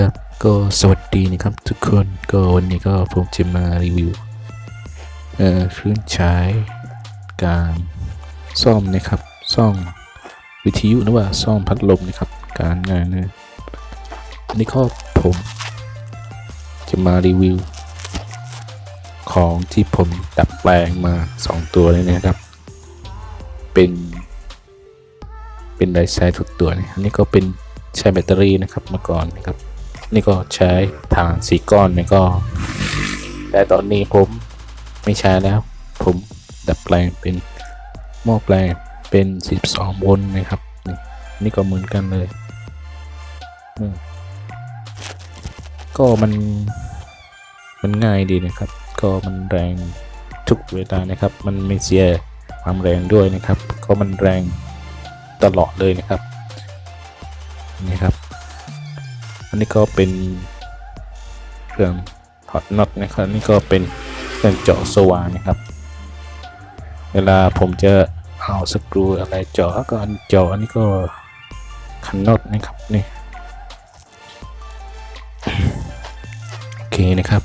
ครับก็สวัสดีนะครับทุกคนก็วันนี้ก็ผมจะมารีวิวเอ่อเครื่องใช้การซ่อมนะครับซ่อมวิทยุหรือว่าซ่อมพัดลมนะครับ การงานนะอันนี้ก็ผมจะมารีวิว ของที่ผมดัดแปลงมาสองตัวเลยนะครับ เป็น เป็นไดไซน์ทุกตัวนี่อันนี้ก็เป็นใช้แบตเตอรี่นะครับเมื่อก่อนนะครับ นี่ก็ใช้ฐานสีก้อนเนี่ยก็ แต่ตอนนี้ผมไม่ใช้แล้ว ผมดัดแปลงเป็นหม้อแปลงเป็น 12โวลต์นะครับนี่นี่ก็เหมือนกันเลยก็มันมันง่ายดีนะครับ ก็มันแรงทุกเวลานะครับ มันไม่เสียความแรงด้วยนะครับ ก็มันแรงตลอดเลยนะครับนี่ครับ อันนี้ก็เป็นเครื่องถอดน็อตนะครับนี่ก็เป็นเครื่องเจาะสว่านนะครับ เวลาผมจะเอาสกรูอะไรเจาะก็อันเจาะอันนี้ก็คันน็อตนะครับนี่โอเคนะครับ